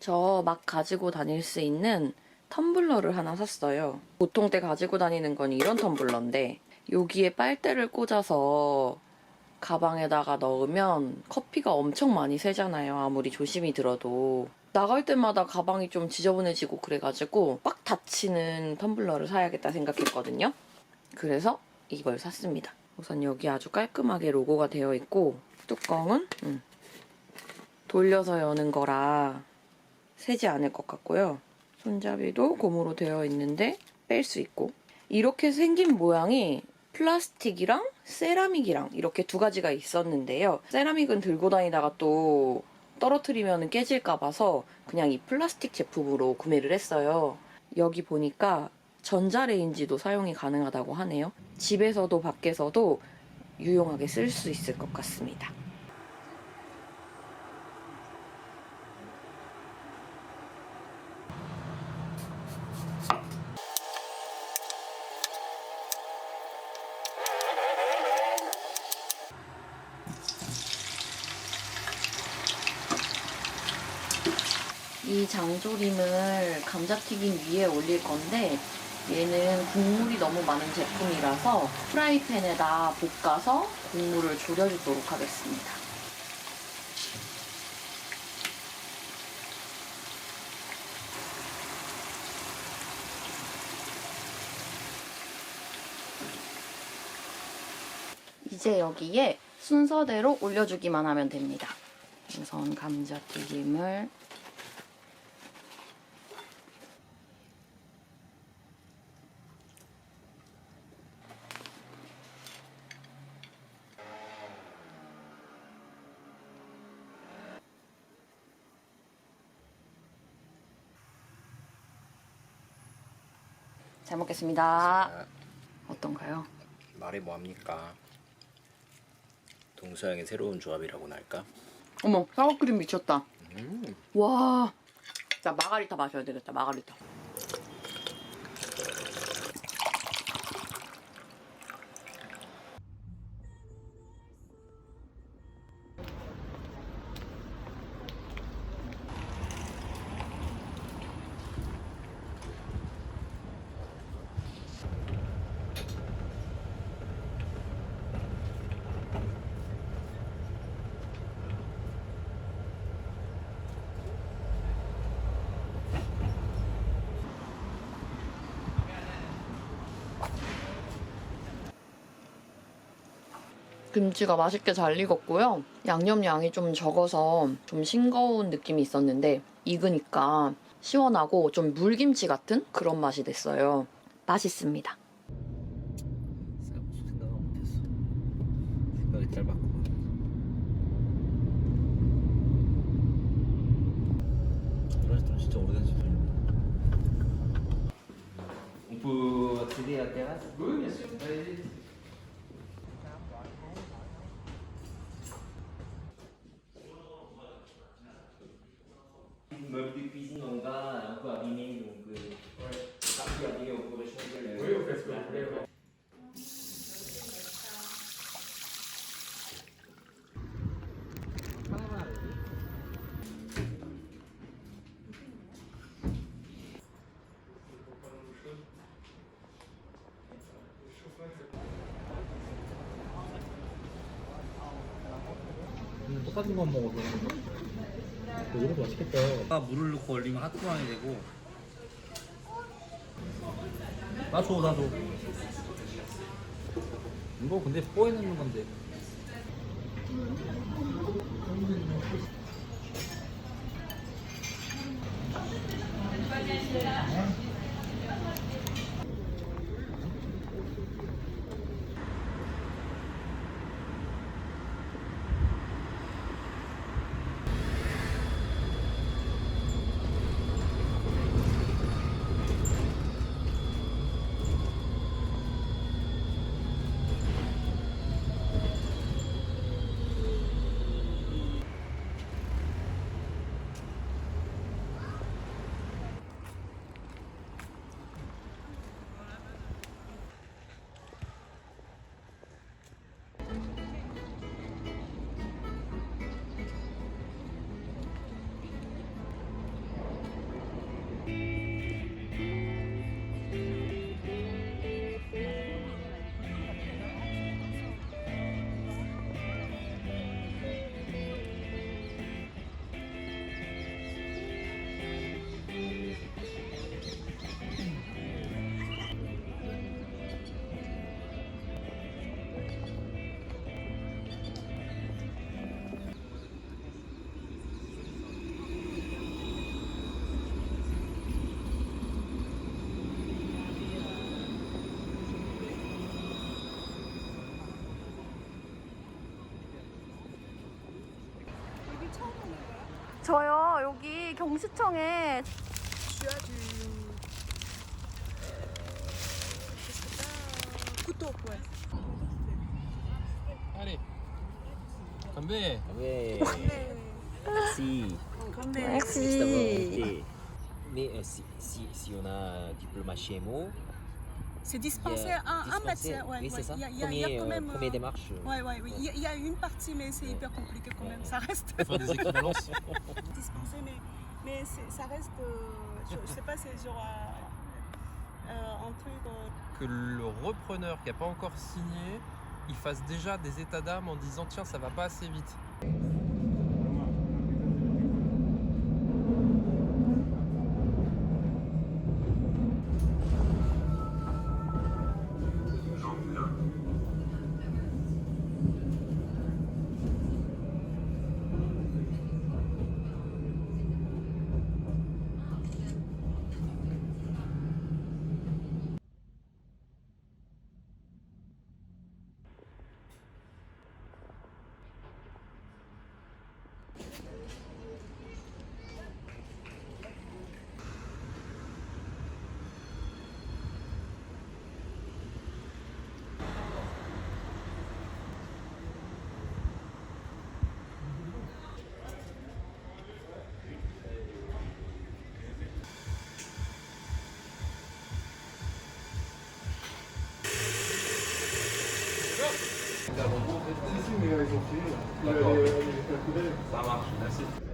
저 막 가지고 다닐 수 있는 텀블러를 하나 샀어요. 보통 때 가지고 다니는 건 이런 텀블러인데 여기에 빨대를 꽂아서 가방에다가 넣으면 커피가 엄청 많이 새잖아요. 아무리 조심히 들어도. 나갈 때마다 가방이 좀 지저분해지고 그래가지고 꽉 닫히는 텀블러를 사야겠다 생각했거든요. 그래서 이걸 샀습니다. 우선 여기 아주 깔끔하게 로고가 되어 있고 뚜껑은 음, 돌려서 여는 거라 새지 않을 것 같고요. 손잡이도 고무로 되어 있는데 뺄 수 있고 이렇게 생긴 모양이 플라스틱이랑 세라믹이랑 이렇게 두 가지가 있었는데요. 세라믹은 들고 다니다가 또 떨어뜨리면 깨질까 봐서 그냥 이 플라스틱 제품으로 구매를 했어요. 여기 보니까 전자레인지도 사용이 가능하다고 하네요. 집에서도 밖에서도 유용하게 쓸 수 있을 것 같습니다. 이 장조림을 감자튀김 위에 올릴 건데 얘는 국물이 너무 많은 제품이라서 프라이팬에다 볶아서 국물을 졸여주도록 하겠습니다. 이제 여기에 순서대로 올려주기만 하면 됩니다. 우선 감자튀김을 잘 먹겠습니다. 어떤가요? 말이 뭐합니까? 동서양의 새로운 조합이라고나 할까? 어머, 사과크림 미쳤다. 음, 와. 자, 마가리타 마셔야 되겠다, 마가리타. 김치가 맛있게 잘 익었고요. 양념 양이 좀 적어서 좀 싱거운 느낌이 있었는데 익으니까 시원하고 좀 물김치 같은 그런 맛이 됐어요. 맛있습니다. 생각도 못했어. 생각이 짧았구만. 브라스톤 진짜 오래된 집이네. On peut accéder à la terrasse Oui, bien sûr. Allez-y. Meuble de cuisine en bas, un peu abîmé, donc euh, partie abîmée, on pourrait changer le. Oui, on fait ce que vous voulez. 음, 똑같은 거 먹어도 이것도 맛있겠다. 아, 물을 넣고 얼리면 하트 모양이 되고 나 줘, 나 줘. 이거 근데 뽀에 넣는 건데. 저요 여기 경시청에 Tu as du. Qu'est-ce que t'as Couteau, ouais. Allez. Convé. Ouais. Merci. Comme Merci d'avoir invité. Mais euh, si, si, si on a un diplôme HMO, C'est dispensé a un, médecin. Ouais, oui, ouais. ça. Il y a, y a- il y a Premier, quand euh, même. première euh, démarche. euh, Ouais, ouais, oui. Il y, a- il y a une partie, mais c'est hyper compliqué quand même. Ça reste Faire des équivalences. dispensé, mais, mais ça reste. euh, je, je sais pas, c'est genre. euh, un truc. euh, que le repreneur qui n'a pas encore signé, il fasse déjà des états d'âme en disant tiens ça va pas assez vite. Gracias. Ça marche, merci. 음.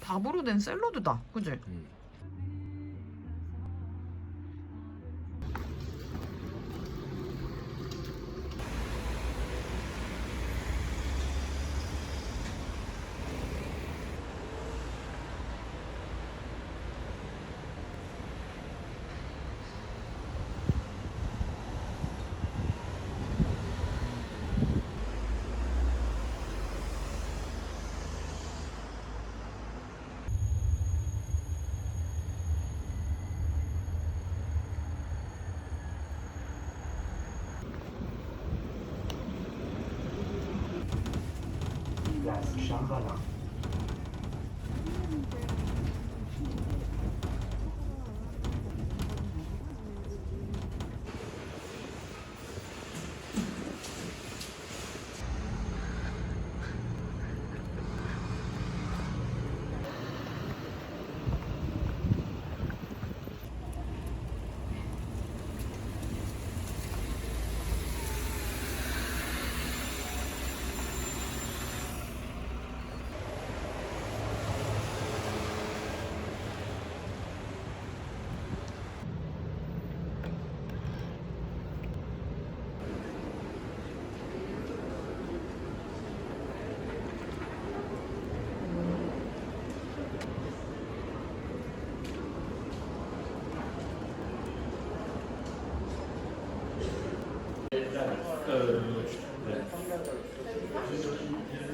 밥으로 된 샐러드다. 그지?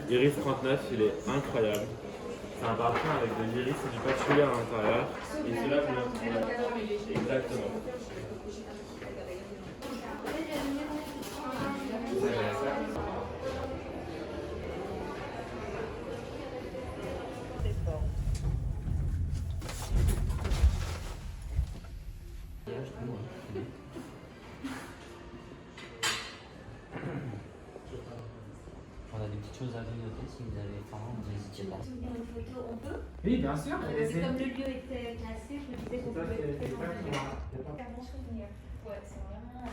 Iris 39, il est incroyable. C'est un parfum avec de l'iris et du patchouli à l'intérieur. Et le Exactement. A des petites choses à grignoter si vous avez faim, n'hésitez pas. Une photo, on peut? Oui, bien sûr. C'est comme le lieu était classé, je me disais qu'on pouvait le présenter. Un bon souvenir. Ouais, c'est vraiment euh.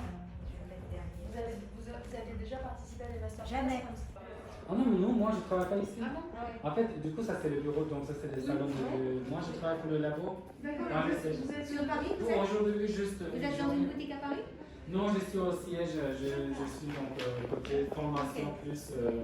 Vous avez, vous, vous avez déjà participé à des masterclass? Jamais. ça Ah non, mais non, moi je travaille pas ici. Ah non? En fait, du coup, ça c'est le bureau, donc ça c'est le salon. De... Moi je travaille pour le labo. D'accord, Ah, vous, vous êtes sur Paris vous Pour êtes, aujourd'hui, juste. vous êtes dans une boutique à Paris? Non, je suis au siège, je, je suis donc euh, côté formation plus. euh,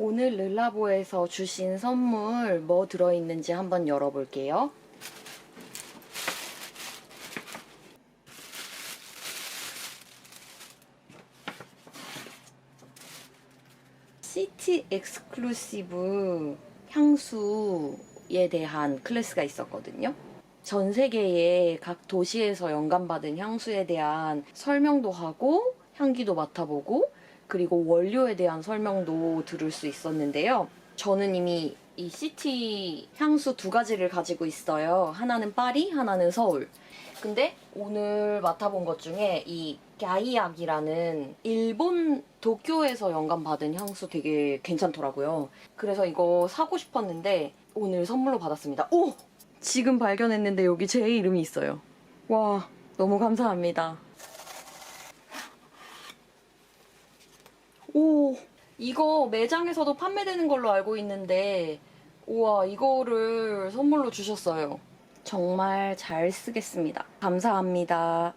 오늘 르라보에서 주신 선물 뭐 들어있는지 한번 열어볼게요. 시티 엑스클루시브 향수에 대한 클래스가 있었거든요. 전 세계의 각 도시에서 영감받은 향수에 대한 설명도 하고 향기도 맡아보고 그리고 원료에 대한 설명도 들을 수 있었는데요. 저는 이미 이 시티 향수 두 가지를 가지고 있어요. 하나는 파리, 하나는 서울. 근데 오늘 맡아본 것 중에 이 갸이약이라는 일본 도쿄에서 영감받은 향수 되게 괜찮더라고요. 그래서 이거 사고 싶었는데 오늘 선물로 받았습니다. 오! 지금 발견했는데 여기 제 이름이 있어요. 와, 너무 감사합니다. 오, 이거 매장에서도 판매되는 걸로 알고 있는데, 우와, 이거를 선물로 주셨어요. 정말 잘 쓰겠습니다. 감사합니다.